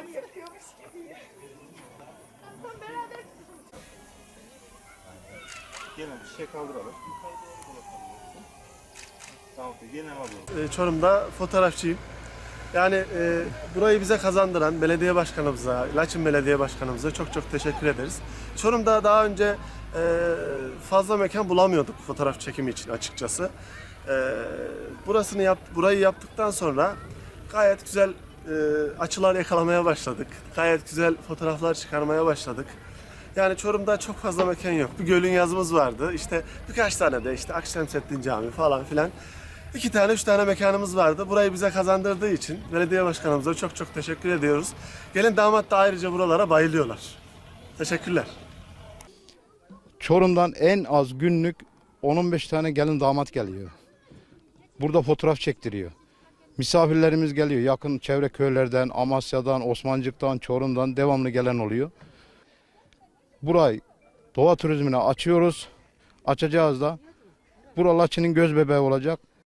Ben yapıyormuş gibi. Tamam beraber Gene bir şey kaldıralım. Tamam, yine alıyorum. Ee, Çorum'da fotoğrafçıyım. Yani e, burayı bize kazandıran belediye başkanımıza, Laçın Belediye Başkanımıza çok çok teşekkür ederiz. Çorum'da daha önce e, fazla mekan bulamıyorduk fotoğraf çekimi için açıkçası. E, burasını yap, burayı yaptıktan sonra gayet güzel e, açılar yakalamaya başladık. Gayet güzel fotoğraflar çıkarmaya başladık. Yani Çorum'da çok fazla mekan yok. Bir gölün yazımız vardı. İşte birkaç tane de işte Akşemseddin Camii falan filan. İki tane, üç tane mekanımız vardı. Burayı bize kazandırdığı için belediye başkanımıza çok çok teşekkür ediyoruz. Gelin damat da ayrıca buralara bayılıyorlar. Teşekkürler. Çorum'dan en az günlük 10-15 tane gelin damat geliyor. Burada fotoğraf çektiriyor. Misafirlerimiz geliyor. Yakın çevre köylerden, Amasya'dan, Osmancık'tan, Çorum'dan devamlı gelen oluyor. Burayı doğa turizmine açıyoruz. Açacağız da. Bura Laçın'ın göz bebeği olacak.